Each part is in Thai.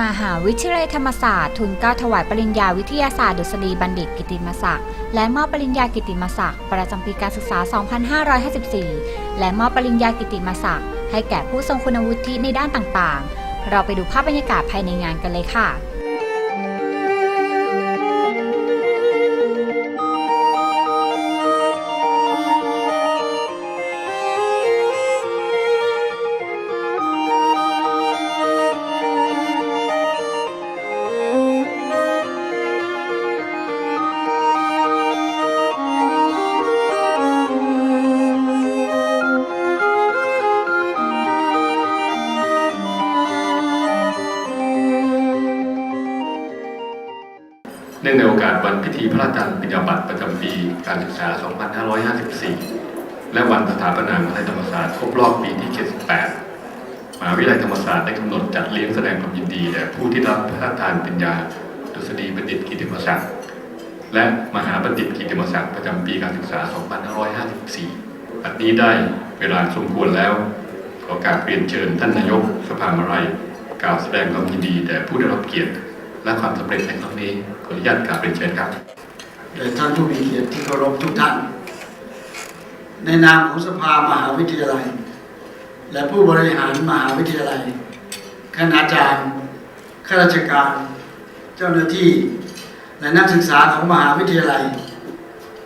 มหาวิทยาลัยธรรมศาสตร์ทุนเก้าถวายปริญญาวิทยาศาสตร์ดุษฎีบัณฑิตกิติมศักดิ์และมอบปริญญากิติมศักดิ์ประจำปีการศึกษา 2554 และมอบปริญญากิติมศักดิ์ให้แก่ผู้ทรงคุณวุฒิในด้านต่างๆ เราไปดูภาพบรรยากาศภายในงานกันเลยค่ะ เนื่องในโอกาสวันพิธีพระราชทานปริญญาบัตรประจำปีการศึกษา 2554 และวันสถาปนามหาวิทยาลัยธรรมศาสตร์ครบรอบปีที่ 78 มหาวิทยาลัยธรรมศาสตร์ได้กำหนดจัดเลี้ยงแสดงความยินดีแด่ผู้ที่รับพระราชทานปริญญาดุษฎีบัณฑิตกิติมศักดิ์และมหาบัณฑิตกิติมศักดิ์ประจำปีการศึกษา 2554 อันนี้ได้เวลาสมควรแล้ว ขอการเรียนเชิญท่านนายกสภามาวิทยายกล่าวแสดงความยินดีแด่ผู้ได้รับเกียรติ และความสำเร็จในครั้งนี้ขออนุญาตกราบเรียนเชิญครับโดยท่านผู้มีเกียรติที่เคารพทุกท่าน ในนามของสภามหาวิทยาลัย และผู้บริหารมหาวิทยาลัยคณาจารย์ข้าราชการ เจ้าหน้าที่ และนักศึกษาของมหาวิทยาลัย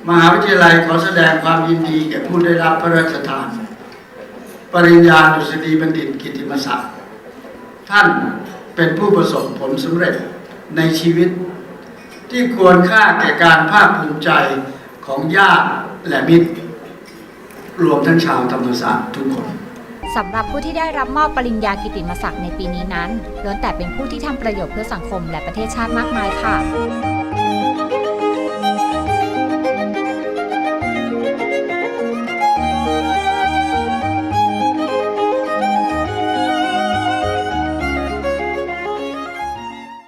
มหาวิทยาลัยขอแสดงความยินดีแก่ผู้ได้รับพระราชทาน ปริญญาดุษฎีบัณฑิตกิตติมศักดิ์ท่านเป็นผู้ประสบผลสำเร็จ ในชีวิต ที่ควรค่าแก่การภาคภูมิใจของญาติและมิตร รวมทั้งชาวธรรมศาสตร์ทุกคนสำหรับผู้ที่ได้รับมอบปริญญากิติมศักดิ์ในปีนี้นั้นล้วนแต่เป็นผู้ที่ทำประโยชน์เพื่อสังคมและประเทศชาติมากมายค่ะ